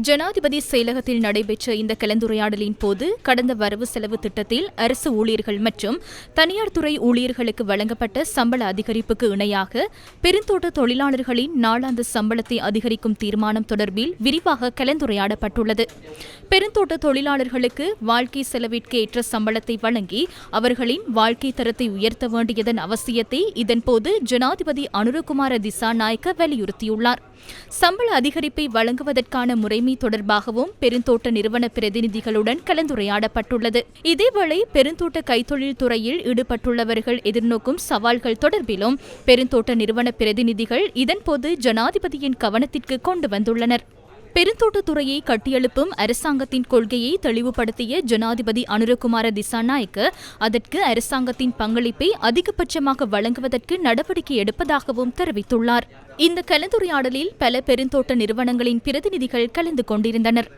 ஜனாதிபதி செயலகத்தில் நடைபெற்ற இந்த கலந்துரையாடலின் போது கடந்த வரவு செலவு திட்டத்தில் அரசு ஊழியர்கள் மற்றும் தனியார் துறை ஊழியர்களுக்கு வழங்கப்பட்ட சம்பள அதிகரிப்புக்கு இணையாக பெருந்தோட்ட தொழிலாளர்களின் நாளாந்த சம்பளத்தை அதிகரிக்கும் தீர்மானம் தொடர்பில் விரிவாக கலந்துரையாடப்பட்டுள்ளது. பெருந்தோட்ட தொழிலாளர்களுக்கு வாழ்க்கை செலவிற்கு ஏற்ற சம்பளத்தை வழங்கி அவர்களின் வாழ்க்கை தரத்தை உயர்த்த வேண்டியதன் அவசியத்தை இதன்போது ஜனாதிபதி அனுரகுமார திசாநாயக்க வலியுறுத்தியுள்ளார். சம்பள அதிகரிப்பை வழங்குவதற்கான முறை முறைமை தொடர்பாகவும் பெருந்தோட்ட நிறுவன பிரதிநிதிகளுடன் கலந்துரையாடப்பட்டுள்ளது. இதேவேளை பெருந்தோட்ட கைத்தொழில் துறையில் ஈடுபட்டுள்ளவர்கள் எதிர்நோக்கும் சவால்கள் தொடர்பிலும் பெருந்தோட்ட நிறுவன பிரதிநிதிகள் இதன்போது ஜனாதிபதியின் கவனத்திற்கு கொண்டு வந்துள்ளனர். பெருந்தோட்டத்துறையை கட்டியெழுப்பும் அரசாங்கத்தின் கொள்கையை தெளிவுபடுத்திய ஜனாதிபதி அனுரகுமார திசாநாயக்க அதற்கு அரசாங்கத்தின் பங்களிப்பை அதிகபட்சமாக வழங்குவதற்கு நடவடிக்கை எடுப்பதாகவும் தெரிவித்துள்ளார். இந்த கலந்துரையாடலில் பல பெருந்தோட்ட நிறுவனங்களின் பிரதிநிதிகள் கலந்து கொண்டிருந்தனர்.